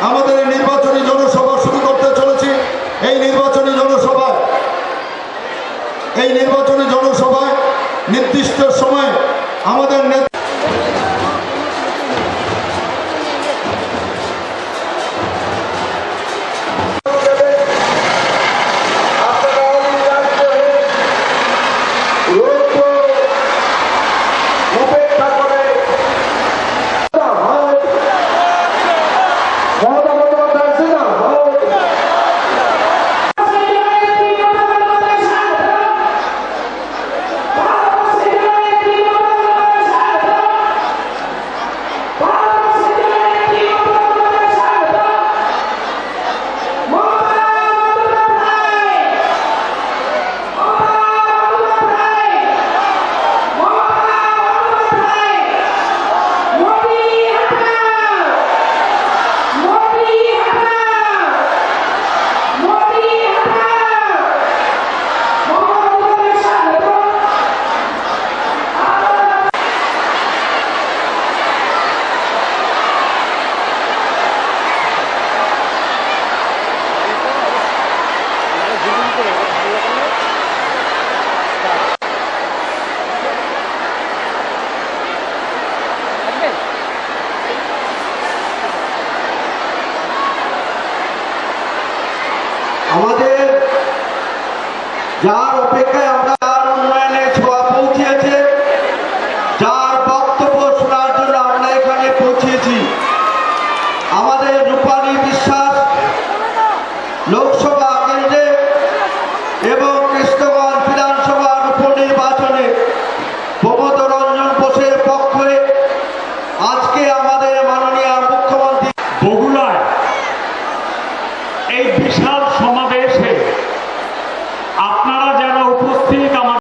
আমাদের এই নির্বাচনী জনসভা শুরু করতে চলেছি। এই নির্বাচনী জনসভায় এই নির্বাচনী জনসভায় আমাদের যার অপেক্ষায় আমরা তার উন্নয়নের ছোঁয়া পৌঁছেছে, যার বক্তব্য শোনার জন্য আমরা এখানে পৌঁছেছি। আমাদের রূপালী বিশ্বাস লোকসভা